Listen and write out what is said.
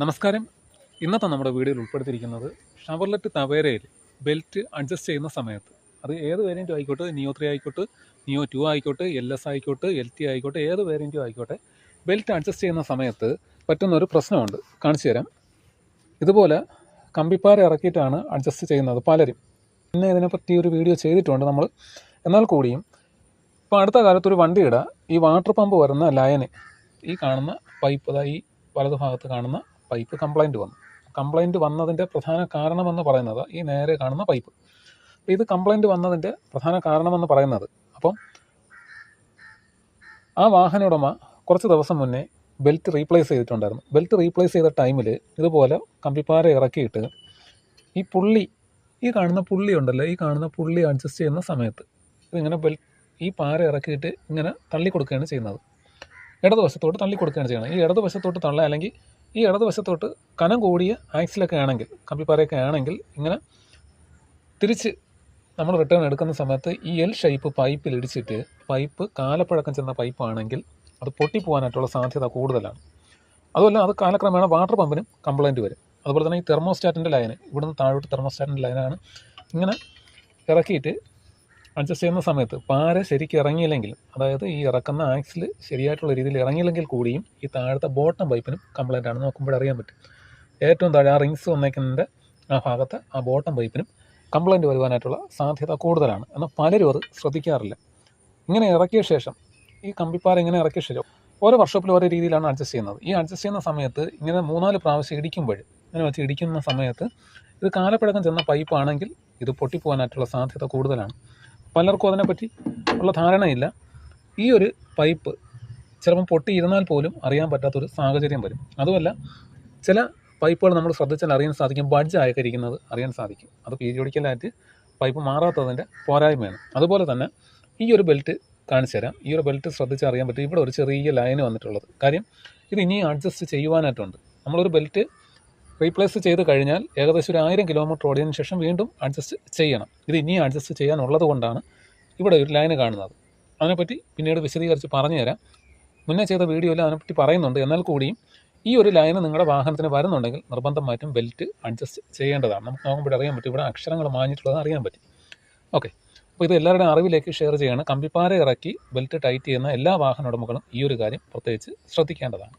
നമസ്കാരം. ഇന്നത്തെ നമ്മുടെ വീഡിയോയിൽ ഉൾപ്പെടുത്തിയിരിക്കുന്നത് ഷവർലെറ്റ് തവേരയിൽ ബെൽറ്റ് അഡ്ജസ്റ്റ് ചെയ്യുന്ന സമയത്ത്. അത് ഏത് വേരിയന്റും ആയിക്കോട്ടെ നിയോ ത്രീ ആയിക്കോട്ടെ നിയോ ടു ആയിക്കോട്ടെ എൽ എസ് ആയിക്കോട്ടെ എൽ ടി ആയിക്കോട്ടെ ഏത് വേരിയന്റും ആയിക്കോട്ടെ ബെൽറ്റ് അഡ്ജസ്റ്റ് ചെയ്യുന്ന സമയത്ത് പറ്റുന്ന ഒരു പ്രശ്നമുണ്ട്. കാണിച്ചു തരാം. ഇതുപോലെ കമ്പിപ്പാര ഇറക്കിയിട്ടാണ് അഡ്ജസ്റ്റ് ചെയ്യുന്നത് പലരും. പിന്നെ ഇതിനെപ്പറ്റി ഒരു വീഡിയോ ചെയ്തിട്ടുണ്ട് നമ്മൾ. എന്നാൽ കൂടിയും ഇപ്പോൾ അടുത്ത കാലത്ത് ഒരു വണ്ടിയുടെ ഈ വാട്ടർ പമ്പ് വരുന്ന ലയന് ഈ കാണുന്ന പൈപ്പ് അതായത് ഈ വലതു ഭാഗത്ത് കാണുന്ന പൈപ്പ് കംപ്ലൈന്റ് വന്നു. കംപ്ലൈന്റ് വന്നതിന്റെ പ്രധാന കാരണമെന്ന് പറയുന്നത് ഈ നേരെ കാണുന്ന പൈപ്പ്. അപ്പോൾ ഇത് കംപ്ലൈന്റ് വന്നതിന്റെ പ്രധാന കാരണമെന്ന് പറയുന്നത്. അപ്പം ആ വാഹന ഉടമ കുറച്ച് ദിവസം മുന്നേ ബെൽറ്റ് റീപ്ലേസ് ചെയ്തിട്ടുണ്ടായിരുന്നു. ബെൽറ്റ് റീപ്ലേസ് ചെയ്ത ടൈമിൽ ഇതുപോലെ കമ്പിപ്പാര ഇറക്കിയിട്ട് ഈ പുള്ളി ഈ കാണുന്ന പുള്ളി ഉണ്ടല്ലോ ഈ കാണുന്ന പുള്ളി അഡ്ജസ്റ്റ് ചെയ്യുന്ന സമയത്ത് ഇതിങ്ങനെ ബെൽ ഈ പാര ഇറക്കിയിട്ട് ഇങ്ങനെ തള്ളി കൊടുക്കുകയാണ് ചെയ്യുന്നത്. ഇടതുവശത്തോട്ട് തള്ളി കൊടുക്കുകയാണ് ചെയ്യുന്നത്. ഈ ഇടതുവശത്തോട്ട് തള്ള അല്ലെങ്കിൽ ഈ ഇടതുവശത്തോട്ട് കനം കൂടിയ ആക്സിലൊക്കെ ആണെങ്കിൽ കമ്പിപ്പാറയൊക്കെ ആണെങ്കിൽ ഇങ്ങനെ തിരിച്ച് നമ്മൾ റിട്ടേൺ എടുക്കുന്ന സമയത്ത് ഈ എൽ ഷേപ്പ് പൈപ്പിൽ ഇടിച്ചിട്ട് പൈപ്പ് കാലപ്പഴക്കം ചെന്ന പൈപ്പാണെങ്കിൽ അത് പൊട്ടിപ്പോകാനായിട്ടുള്ള സാധ്യത കൂടുതലാണ്. അതുമല്ല അത് കാലക്രമേണ വാട്ടർ പമ്പിനും കംപ്ലൈന്റ് വരും. അതുപോലെ തന്നെ ഈ തെർമോസ്റ്റാറ്റിന്റെ ലൈന് ഇവിടുന്ന് താഴോട്ട് തെർമോസ്റ്റാറ്റിന്റെ ലൈനാണ് ഇങ്ങനെ ഇറക്കിയിട്ട് അഡ്ജസ്റ്റ് ചെയ്യുന്ന സമയത്ത് പാര ശരിക്കും ഇറങ്ങിയില്ലെങ്കിൽ അതായത് ഈ ഇറക്കുന്ന ആക്സിൽ ശരിയായിട്ടുള്ള രീതിയിൽ ഇറങ്ങിയില്ലെങ്കിൽ കൂടിയും ഈ താഴത്തെ ബോട്ടം പൈപ്പിനും കംപ്ലൈന്റ് ആണ് നോക്കുമ്പോൾ അറിയാൻ പറ്റും. ഏറ്റവും താഴെ ആ റിങ്സ് വന്നേക്കുന്നതിന്റെ ആ ഭാഗത്ത് ആ ബോട്ടം പൈപ്പിനും കംപ്ലൈന്റ് വരുവാനായിട്ടുള്ള സാധ്യത കൂടുതലാണ്. എന്നാൽ പലരും അത് ശ്രദ്ധിക്കാറില്ല. ഇങ്ങനെ ഇറക്കിയ ശേഷം ഈ കമ്പിപ്പാറ ഇങ്ങനെ ഇറക്കിയ ശേഷം ഓരോ വർഷോപ്പിലും ഓരോ രീതിയിലാണ് അഡ്ജസ്റ്റ് ചെയ്യുന്നത്. ഈ അഡ്ജസ്റ്റ് ചെയ്യുന്ന സമയത്ത് ഇങ്ങനെ മൂന്നാൽ പ്രാവശ്യം ഇടിക്കുമ്പോൾ ഇങ്ങനെ വെച്ച് ഇടിക്കുന്ന സമയത്ത് ഇത് കാലപ്പഴക്കം ചെന്ന പൈപ്പാണെങ്കിൽ ഇത് പൊട്ടിപ്പോകാനായിട്ടുള്ള സാധ്യത കൂടുതലാണ്. പലർക്കും അതിനെപ്പറ്റി ഉള്ള ധാരണയില്ല. ഈ ഒരു പൈപ്പ് ചിലപ്പം പൊട്ടിയിരുന്നാൽ പോലും അറിയാൻ പറ്റാത്തൊരു സാഹചര്യം വരും. അതുമല്ല ചില പൈപ്പുകൾ നമ്മൾ ശ്രദ്ധിച്ചാൽ അറിയാൻ സാധിക്കും. ബഡ്ജ് ആയിരിക്കുന്നത് അറിയാൻ സാധിക്കും. അത് പീരിയോഡിക്കലായിട്ട് പൈപ്പ് മാറാത്തതിന്റെ പോരായ്മയാണ്. അതുപോലെ തന്നെ ഈ ഒരു ബെൽറ്റ് കാണിച്ചു തരാം. ഈ ഒരു ബെൽറ്റ് ശ്രദ്ധിച്ച് അറിയാൻ പറ്റും. ഇവിടെ ഒരു ചെറിയ ലൈന് വന്നിട്ടുള്ളത്. കാര്യം ഇത് ഇനിയും അഡ്ജസ്റ്റ് ചെയ്യുവാനായിട്ടുണ്ട്. നമ്മളൊരു ബെൽറ്റ് റീപ്ലേസ് ചെയ്ത് കഴിഞ്ഞാൽ ഏകദേശം ഒരു ആയിരം കിലോമീറ്റർ ഓടിയതിനു ശേഷം വീണ്ടും അഡ്ജസ്റ്റ് ചെയ്യണം. ഇത് ഇനിയും അഡ്ജസ്റ്റ് ചെയ്യാനുള്ളത് കൊണ്ടാണ് ഇവിടെ ഒരു ലൈന് കാണുന്നത്. അതിനെപ്പറ്റി പിന്നീട് വിശദീകരിച്ച് പറഞ്ഞു തരാം മുന്നേ ചെയ്ത വീഡിയോയിൽ അതിനെപ്പറ്റി പറയുന്നുണ്ട്. എന്നാൽ കൂടിയും ഈ ഒരു ലൈന് നിങ്ങളുടെ വാഹനത്തിന് വരുന്നുണ്ടെങ്കിൽ നിർബന്ധമായിട്ടും ബെൽറ്റ് അഡ്ജസ്റ്റ് ചെയ്യേണ്ടതാണ്. നമുക്ക് നോക്കുമ്പോൾ അറിയാൻ പറ്റും. ഇവിടെ അക്ഷരങ്ങൾ മാഞ്ഞിട്ടുള്ളത് അറിയാൻ പറ്റും. ഓക്കെ അപ്പോൾ ഇത് എല്ലാവരുടെയും അറിവിലേക്ക് ഷെയർ ചെയ്യണം. കമ്പിപ്പാര ഇറക്കി ബെൽറ്റ് ടൈറ്റ് ചെയ്യുന്ന എല്ലാ വാഹന ഉടമകളും ഈ ഒരു കാര്യം പ്രത്യേകിച്ച് ശ്രദ്ധിക്കേണ്ടതാണ്.